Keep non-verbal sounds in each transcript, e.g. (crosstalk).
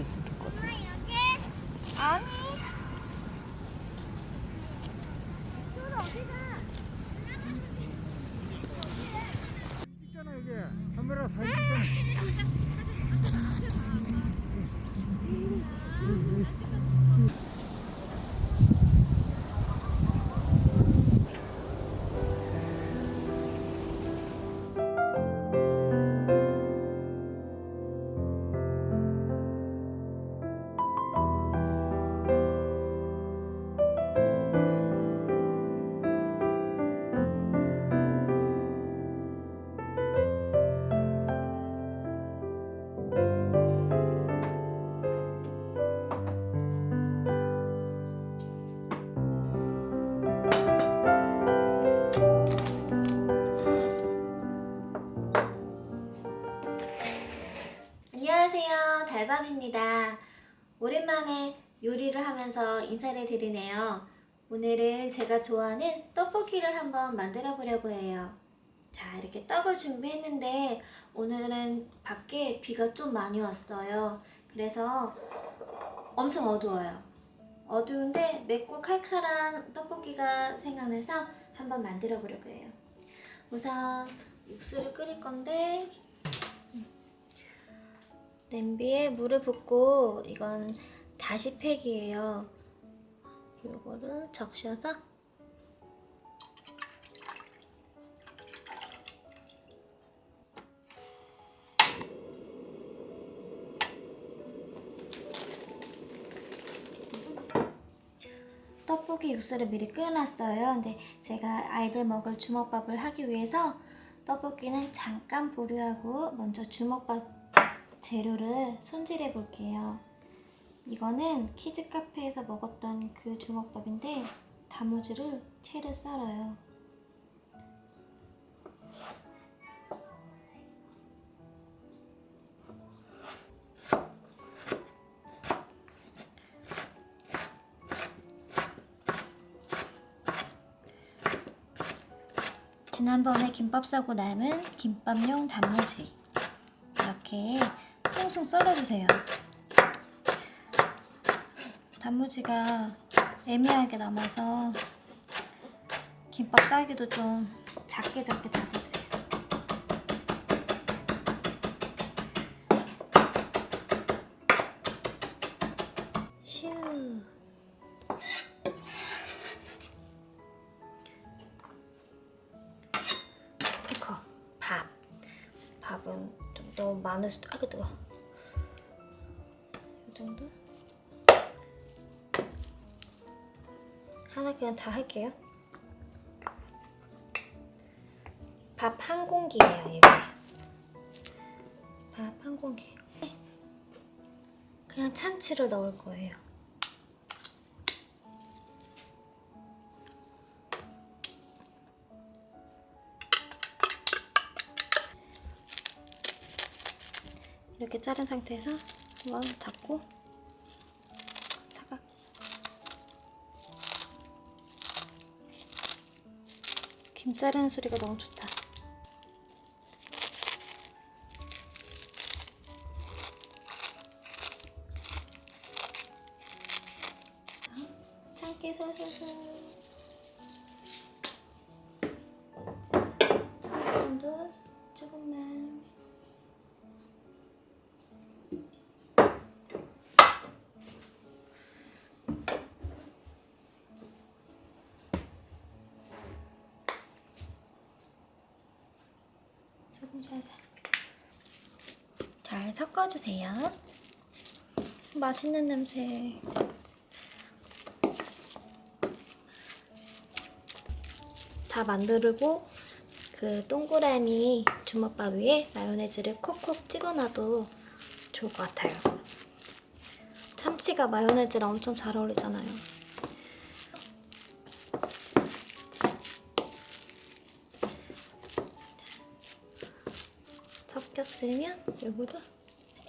있으면 될 것 같아요. 아니. 하면서 인사를 드리네요. 오늘은 제가 좋아하는 떡볶이를 한번 만들어 보려고 해요. 자, 이렇게 떡을 준비했는데 오늘은 밖에 비가 좀 많이 왔어요. 그래서 엄청 어두워요. 어두운데 맵고 칼칼한 떡볶이가 생각나서 한번 만들어 보려고 해요. 우선 육수를 끓일 건데 냄비에 물을 붓고 이건 다시 팩이에요. 요거를 적셔서 떡볶이 육수를 미리 끓여놨어요. 근데 제가 아이들 먹을 주먹밥을 하기 위해서 떡볶이는 잠깐 보류하고 먼저 주먹밥 재료를 손질해 볼게요. 이거는 키즈 카페에서 먹었던 그 주먹밥인데 단무지를 채를 썰어요. 지난번에 김밥 싸고 남은 김밥용 단무지 이렇게 송송 썰어주세요. 단무지가 애매하게 남아서 김밥 싸기도 좀 작게 작게 다져주세요. 슈. 이거 밥. 밥은 좀 너무 많을 수도. 아 그 뜨거. 그냥 다 할게요. 밥 한 공기예요, 이거. 밥 한 공기. 그냥 참치를 넣을 거예요. 이렇게 자른 상태에서 한번 잡고 김 자르는 소리가 너무 좋다. 잘 섞어주세요. 맛있는 냄새. 다 만들고 그 동그라미 주먹밥 위에 마요네즈를 콕콕 찍어놔도 좋을 것 같아요. 참치가 마요네즈랑 엄청 잘 어울리잖아요. 섞였으면 이거를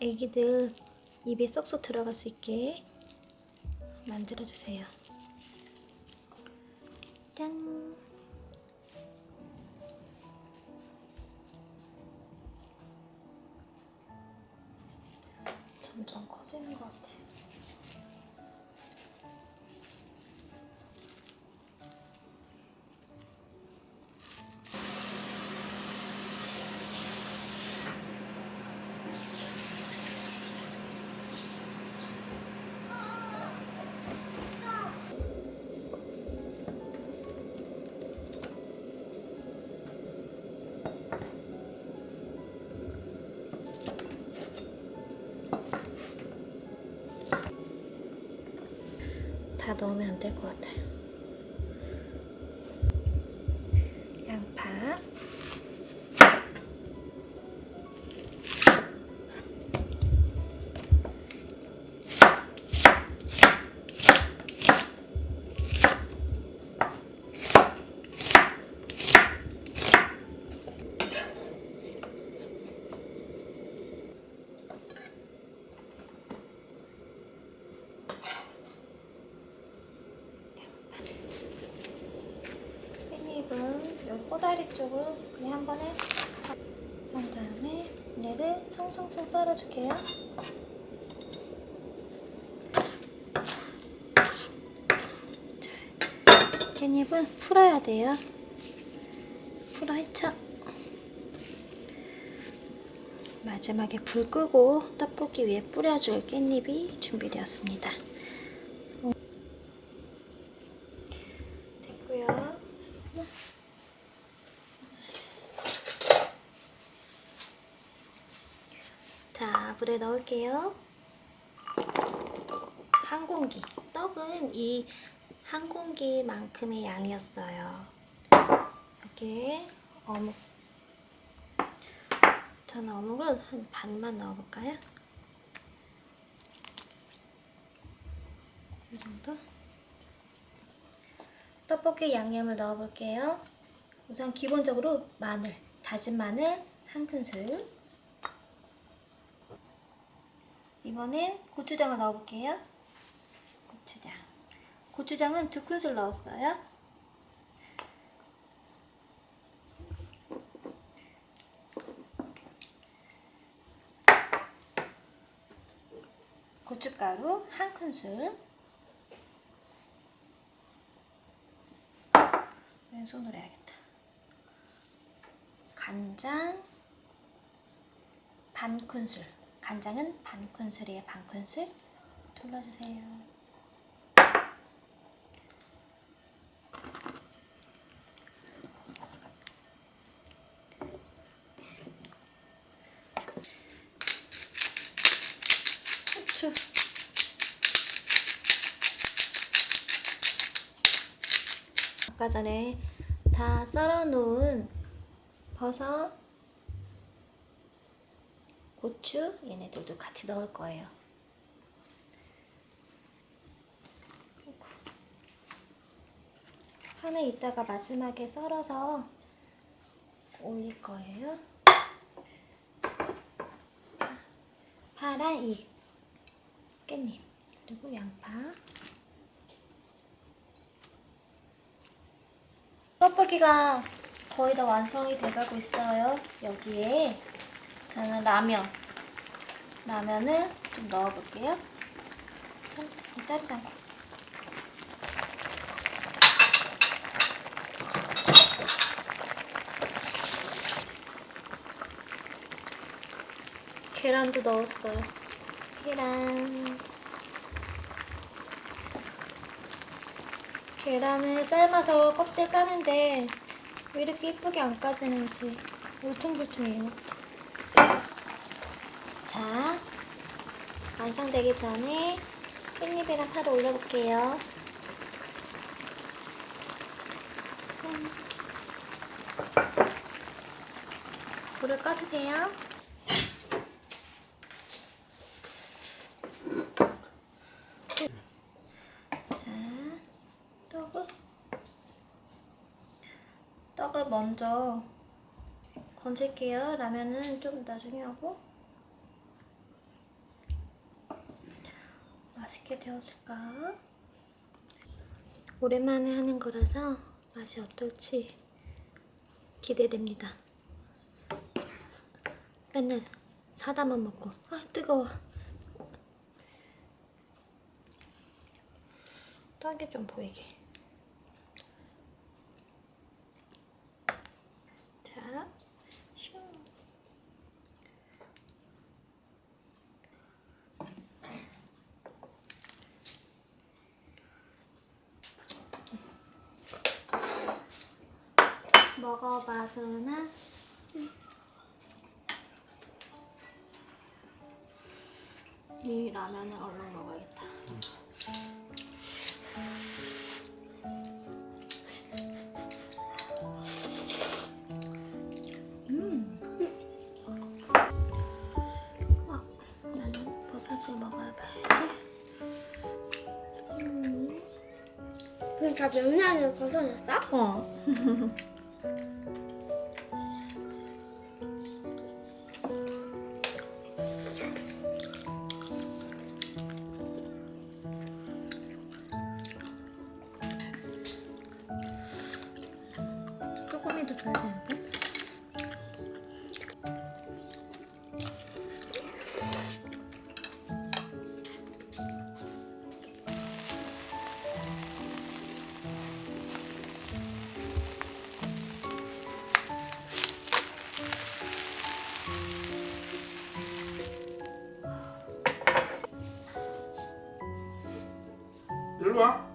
애기들 입에 쏙쏙 들어갈 수 있게 만들어주세요. 짠! 다 넣으면 안 될 것 같아요. 양파. 한 번에 한 다음에 얘를 송송송 썰어줄게요. 자, 깻잎은 풀어야 돼요. 풀어 헤쳐. 마지막에 불 끄고 떡볶이 위에 뿌려줄 깻잎이 준비되었습니다. 됐고요. 자, 물에 넣을게요. 한 공기. 떡은 이 한 공기만큼의 양이었어요. 여기에 어묵. 저는 어묵은 한 반만 넣어볼까요? 이 정도? 떡볶이 양념을 넣어볼게요. 우선 기본적으로 마늘, 다진 마늘 한 큰술. 이번엔 고추장을 넣어볼게요. 고추장. 고추장은 두 큰술 넣었어요. 고춧가루 한 큰술. 왼손으로 해야겠다. 간장 반 큰술. 간장은 반 큰술이에요. 반 큰술. 둘러주세요. 후추. 아까 전에 다 썰어 놓은 버섯, 고추 얘네들도 같이 넣을 거예요. 판에 이따가 마지막에 썰어서 올릴 거예요. 파란 이. 깻잎. 그리고 양파. 떡볶이가 거의 다 완성이 돼가고 있어요 여기에. 저는 라면 라면을 좀 넣어볼게요. 참, 자르지 않고 계란도 넣었어요. 계란. 계란을 삶아서 껍질 까는데 왜 이렇게 이쁘게 안 까지는지 울퉁불퉁해요. 자 완성되기 전에 깻잎이랑 파를 올려볼게요 음. 불을 꺼주세요 자, 떡을 떡을 먼저 건질게요. 라면은 좀 나중에 하고 되었을까? 오랜만에 하는 거라서 맛이 어떨지 기대됩니다. 맨날 사다만 먹고 아 뜨거워. 떡이 좀 보이게. 자, 슝. 먹어봐서나 이 라면을 얼른 먹어야겠다. 아, 나는 버섯을 먹어봐야지. 음. 그럼 다 명란을 벗어냈어? 어. (laughs) 더 줘야 되는데? 일로 와.